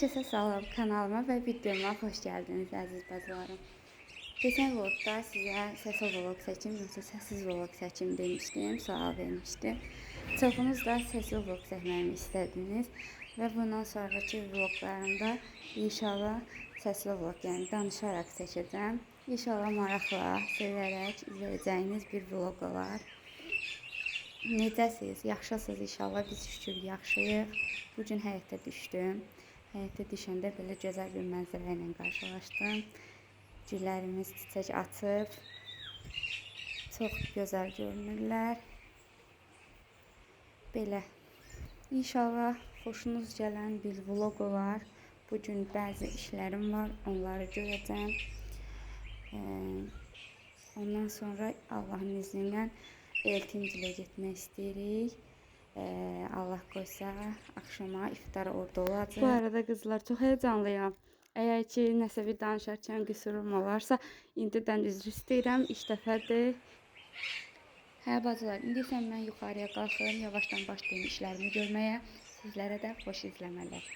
Herkese salam kanalıma ve videoma hoş geldiniz aziz bacılarım. Geçen vlogda sizə səsli vlog seçim yoxsa səssiz vlog seçim demişdim, sual vermişdim. Çoxunuz da səsli vlog çəkməyimi istədiniz və bundan sonraki vloglarımda inşallah səsli vlog, yəni danışaraq çəkəcəm. İnşallah maraqla, sevərək izləyəcəyiniz bir vlog olar. Necəsiz? Yaxşısınız inşallah. Biz şükür yaxşıyıq. Bu gün həyətə düşdüm. Həyətə düşəndə belə gözəl bir mənzərə ilə qarşılaşdım. Güllərimiz çiçək açıb. Çox gözəl görünürlər. Belə. İnşallah xoşunuz gələn bir vlog olar. Bu gün bəzi işlərim var, onları görəcəm. Ee, ondan sonra Allahın izni ilə Eltimcilə getmək istəyirik. Ee, Allah qoysa axşama iftara orada olacaq. Bu arada qızlar çox heyecanlıyam. Əgər ki nəsə bir danışarkən qüsurum olarsa, indidən üzr istəyirəm. İlk dəfədir. Hə bacılar, indi isə mən yuxarıya qalxıram, yavaşdan başlayım işlərimi görməyə. Sizlərə də xoş izləmələr.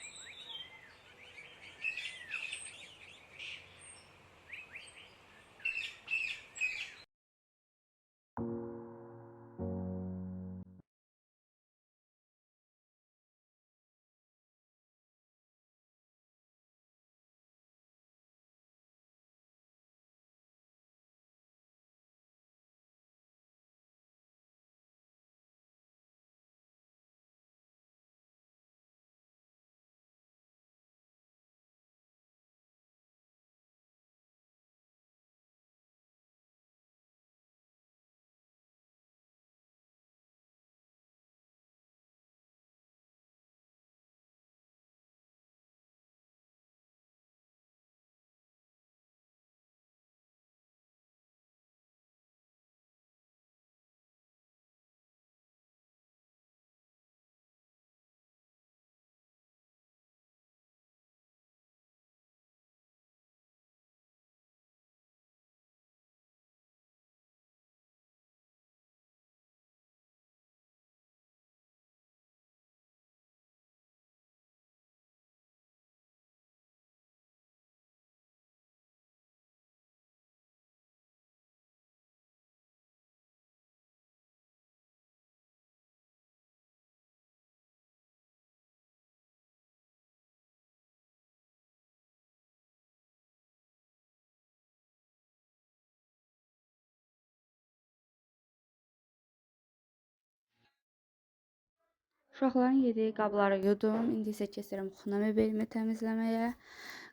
Uşaqların yediyi qabları yudum. İndi isə keçirəm xuna mebelimi təmizləməyə.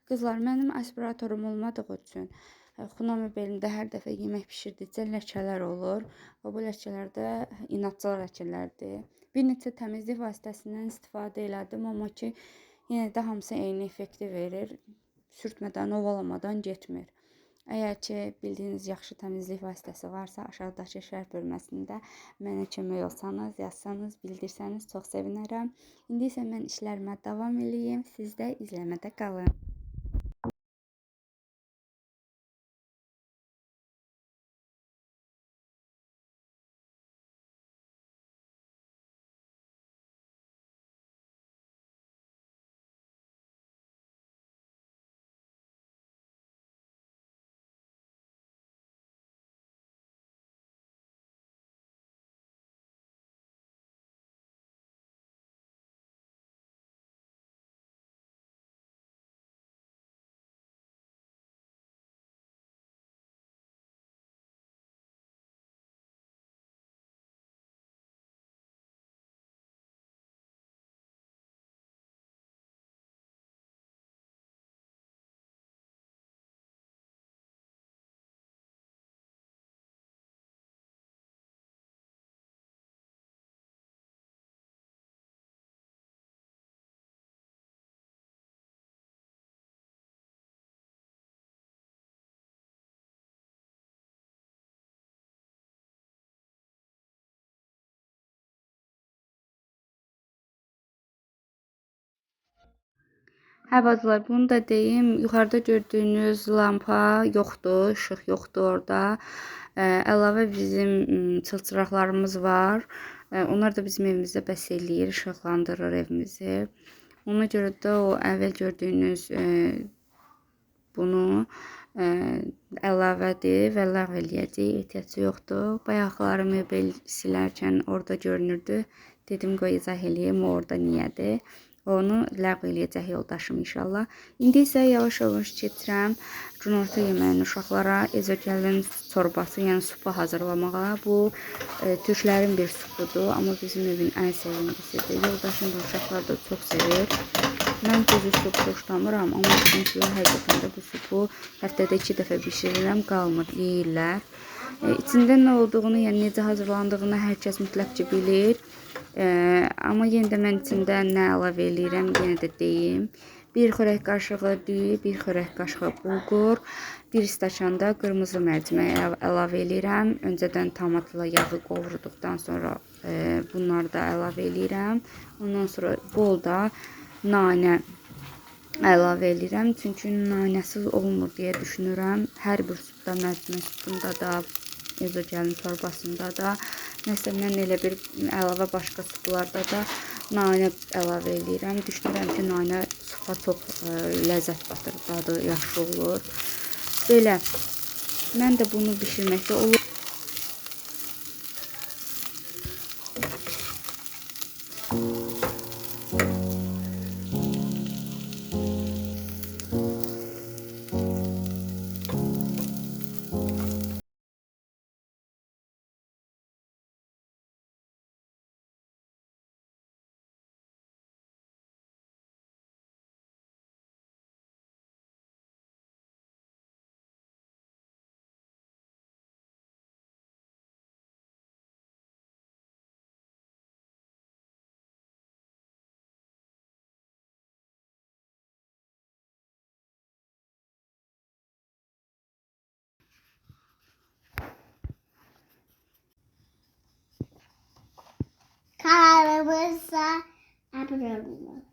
Qızlar, mənim aspiratorum olmadığı üçün e, xuna mebelimdə hər dəfə yemək bişirdikcə ləkələr olur. Və bu ləkələr də inatçıl ləkələrdir. Bir neçə təmizlik vasitəsindən istifadə elədim, amma ki yenə də hamısı eyni effekti verir. Sürtmədən, ovalamadan getmir. Əgər ki, bildiyiniz yaxşı təmizlik vasitəsi varsa, aşağıdakı şərh bölməsində mənə kömək olsanız, yazsanız, bildirsəniz çox sevinərəm. İndi isə mən işlərimə davam eləyim. Siz də izləmədə qalın. Hə bacılar, bunu da deyim. Yuxarıda gördüyünüz lampa yoxdur, işıq yoxdur orada. Əlavə bizim çılçıraqlarımız var. Onlar da bizim evimizdə bəs eləyir, işıqlandırır evimizi. Ona görə də o əvvəl gördüyünüz e, bunu ə, əlavədir və ləğv eləyəcəyik. Ehtiyacı yoxdur. Bayaqları mebel silərkən orada görünürdü. Dedim qoy izah eləyim orada niyədir. Onu ləğv eləyəcək yoldaşım inşallah. İndi isə yavaş-yavaş keçirəm günorta yeməyini uşaqlara ezogəlin çorbası, yəni supu hazırlamağa. Bu e, türklərin bir supudur, amma bizim evin ən sevimlisidir. Yoldaşım da uşaqlar da çox sevir. Mən düzü sup xoşlamıram, amma bizimkilər həqiqətən də bu supu həftədə 2 dəfə bişirirəm, qalmır, yeyirlər. E, içində nə olduğunu, yəni necə hazırlandığını hər kəs mütləq ki bilir. Ee, amma yenə də mən içində nə əlavə eləyirəm, yenə də deyim. 1 xörək qaşığı düyü, 1 xörək qaşığı bulgur, 1 stəkan da qırmızı mərcimək əlavə eləyirəm. Öncədən tomatla yağı qovurduqdan sonra e, bunları da əlavə eləyirəm. Ondan sonra bol da nanə əlavə eləyirəm. Çünki nanəsiz olmur deyə düşünürəm. Hər bir supda, mərcimək supunda da, ezogelin torbasında da Nəsə mən elə bir əlavə başqa suplarda da nanə əlavə eləyirəm. Düşünürəm ki, nanə supa çox ə, e, ləzzət batır, dadı yaxşı olur. Belə. Mən də bunu bişirməkdə olur. Kararımızsa yapıyorum.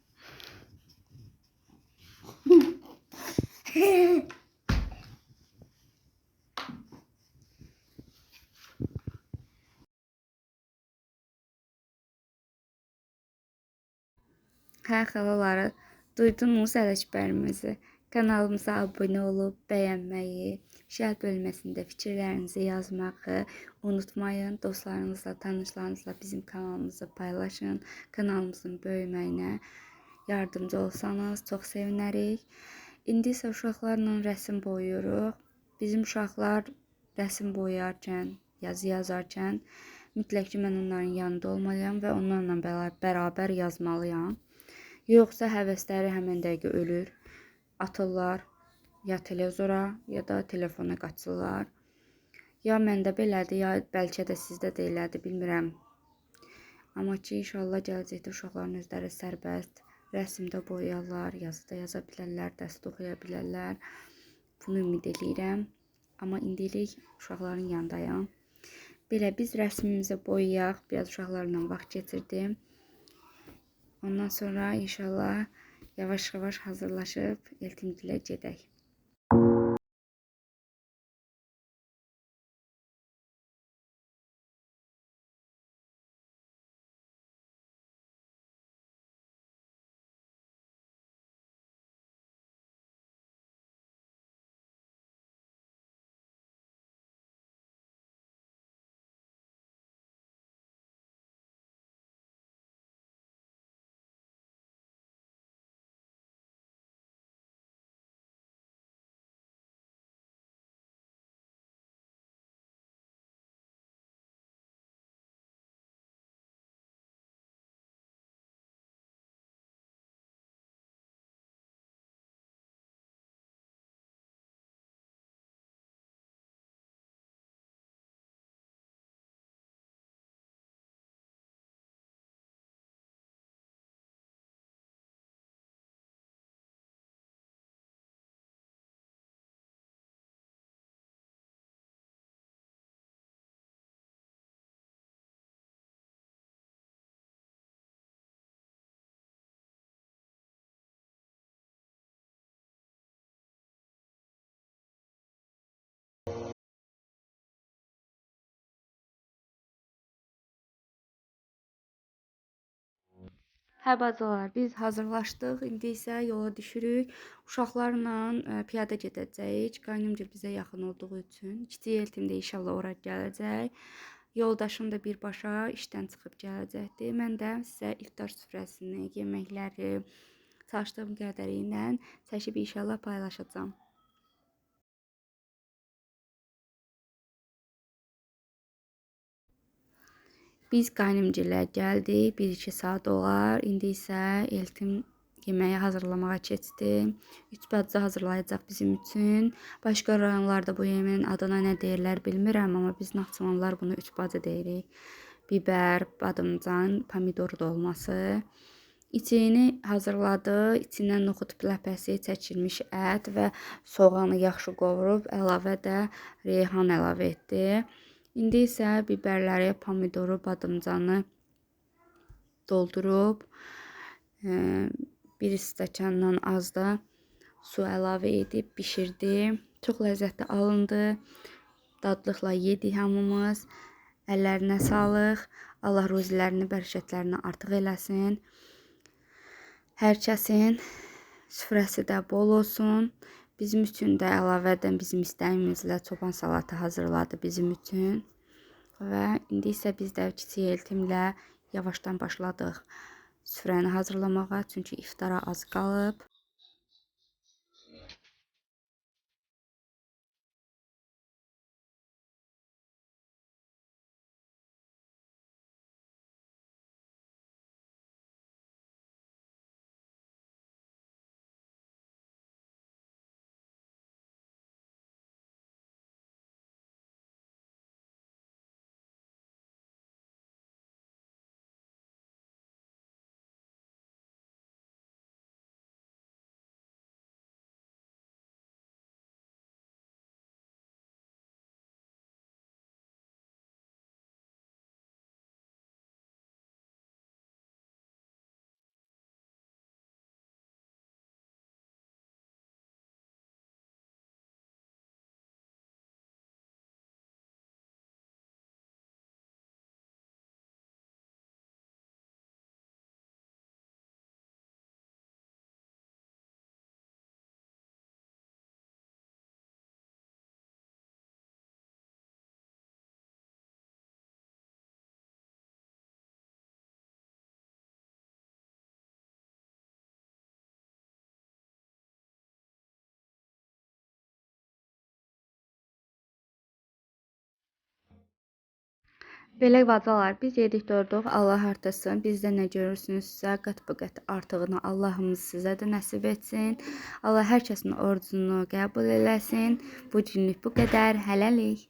Hə xalaları, duydunuz ələkbərimizi. Kanalımıza abunə olub bəyənməyi, şərh bölməsində fikirlərinizi yazmağı unutmayın. Dostlarınızla, tanışlarınızla bizim kanalımızı paylaşın. Kanalımızın böyüməyinə yardımcı olsanız çox sevinərik. İndi isə uşaqlarla rəsm boyayırıq. Bizim uşaqlar rəsm boyayarkən, yazı yazarkən mütləq ki, mən onların yanında olmalıyam və onlarla bərabər yazmalıyam. Yoxsa həvəsləri həmin dəqiqə ölür. Atırlar ya televizora, ya da telefona qaçırlar. Ya məndə belədir, ya bəlkə də sizdə də elədir, bilmirəm. Amma ki, inşallah gələcəkdə uşaqların özləri sərbəst rəsmdə boyayarlar, yazı da yaza bilərlər, dəst oxuya bilərlər. Bunu ümid eləyirəm. Amma indilik uşaqların yanındayam. Belə biz rəsmimizi boyayaq, biraz uşaqlarla vaxt keçirdim. Ondan sonra inşallah yavaş-yavaş hazırlaşıb Eltimgilə gedək. Hə bacılar, biz hazırlaşdıq. İndi isə yola düşürük. Uşaqlarla ə, piyada gedəcəyik. Qaynımgil bizə yaxın olduğu üçün. Kiçik eltim də inşallah ora gələcək. Yoldaşım da birbaşa işdən çıxıb gələcəkdir. Mən də sizə iftar süfrəsini, yeməkləri çalışdığım qədərilə çəkib inşallah paylaşacağam. Biz qaynımgilə gəldik. 1-2 saat olar. İndi isə Eltim yeməyi hazırlamağa keçdi. Üç bacı hazırlayacaq bizim üçün. Başqa rayonlarda bu yeməyin adına nə deyirlər bilmirəm, amma biz Naxçıvanlılar bunu üç bacı deyirik. Biber, badımcan, pomidor dolması. İçini hazırladı. İçindən noxud pləpəsi, çəkilmiş ət və soğanı yaxşı qovurub, əlavə də reyhan əlavə etdi. İndi isə biberləri, pomidoru, badımcanı doldurub e, bir stəkandan az da su əlavə edib bişirdi. Çox ləzzətli alındı. Dadlıqla yedik hamımız. Əllərinə sağlıq. Allah ruzilərini, bərəkətlərini artıq eləsin. Hər kəsin süfrəsi də bol olsun. Bizim üçün də əlavədən bizim istəyimizlə çoban salatı hazırladı bizim üçün. Və indi isə biz də kiçik eltimlə yavaşdan başladıq süfrəni hazırlamağa, çünki iftara az qalıb. Belə bacılar, biz yedik doyduq. Allah artırsın. Bizdə nə görürsünüzsə, qat-bu-qat artığını Allahımız sizə də nəsib etsin. Allah hər kəsin orucunu qəbul eləsin. Bu günlük bu qədər. Hələlik.